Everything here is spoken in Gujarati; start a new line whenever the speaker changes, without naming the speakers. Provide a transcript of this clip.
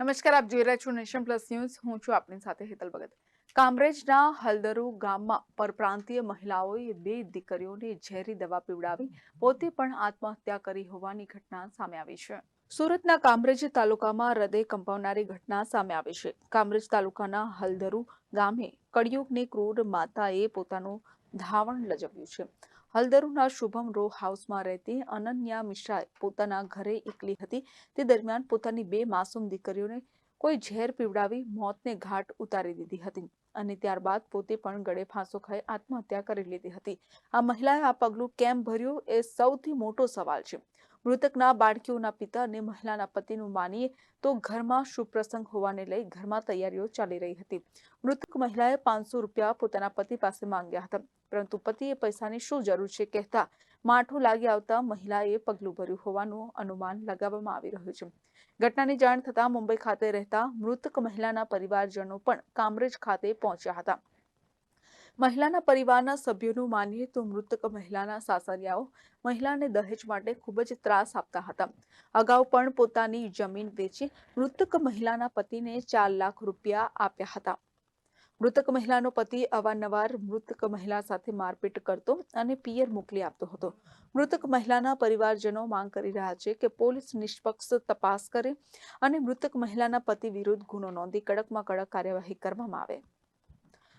નમસ્કાર, આપ જોઈ રહ્યા છો નેશન પ્લસ ન્યૂઝ. હું છું આપની સાથે હેતલ ભગત. કામરેજના હલદરુ ગામમાં પરપ્રાંતીય મહિલાઓએ બે દીકરીઓને ઝેરી દવા પીવડાવી પોતે પણ આત્મહત્યા કરી હોવાની ઘટના સામે આવી છે. સુરતના કામરેજ તાલુકામાં હૃદય કંપાવનારી ઘટના સામે આવી છે. કામરેજ તાલુકાના હલદરુ ગામે કળિયુગની ક્રૂર માતાએ પોતાનું ધાવણ લજવ્યું છે. હલદરુના શુભમ રો હાઉસમાં રહેતી અનન્યા મિશ્રા પોતાના ઘરે એકલી હતી. તે દરમિયાન પોતાની બે માસૂમ દીકરીઓને કોઈ ઝેર પીવડાવી મોતને ઘાટ ઉતારી દીધી હતી અને ત્યારબાદ પોતે પણ ગળે ફાંસો ખાઈ આત્મહત્યા કરી લીધી હતી. આ મહિલાએ આ પગલું કેમ ભર્યું એ સૌથી મોટો સવાલ છે. મૃતકના બાળકીઓના પિતા અને મહિલાના પતિનું માનીએ તો ઘરમાં શુભ પ્રસંગ હોવાને લઈ ઘરમાં તૈયારીઓ ચાલી રહી હતી. મૃતક મહિલાએ પાંચસો રૂપિયા પોતાના પતિ પાસે માંગ્યા હતા. પરંતુ પતિએ પૈસાની શું જરૂર છે કહેતા માઠું લાગી આવતા મહિલાએ પગલું ભર્યું હોવાનું અનુમાન લગાવવામાં આવી રહ્યું છે. ઘટનાની જાણ થતાં મુંબઈ ખાતે રહેતા મૃતક મહિલાના પરિવારજનો પણ કામરેજ ખાતે પહોંચ્યા હતા. મહિલાના પરિવારના સભ્યોનું માનીએ તો મૃતક મહિલાના સાસરિયાઓ મહિલાને દહેજ માટે ખૂબ જ ત્રાસ આપતા હતા. અગાઉ પણ પોતાની જમીન વેચી મૃતક મહિલાના પતિને ચાર લાખ રૂપિયા આપ્યા હતા. મૃતક મહિલાનો પતિ અવારનવાર મૃતક મહિલા સાથે મારપીટ કરતો અને પિયર મોકલી આપતો હતો. મૃતક મહિલાના પરિવારજનો માંગ કરી રહ્યા છે કે પોલીસ નિષ્પક્ષ તપાસ કરે અને મૃતક મહિલાના પતિ વિરુદ્ધ ગુનો નોંધી કડકમાં કડક કાર્યવાહી કરવામાં આવે.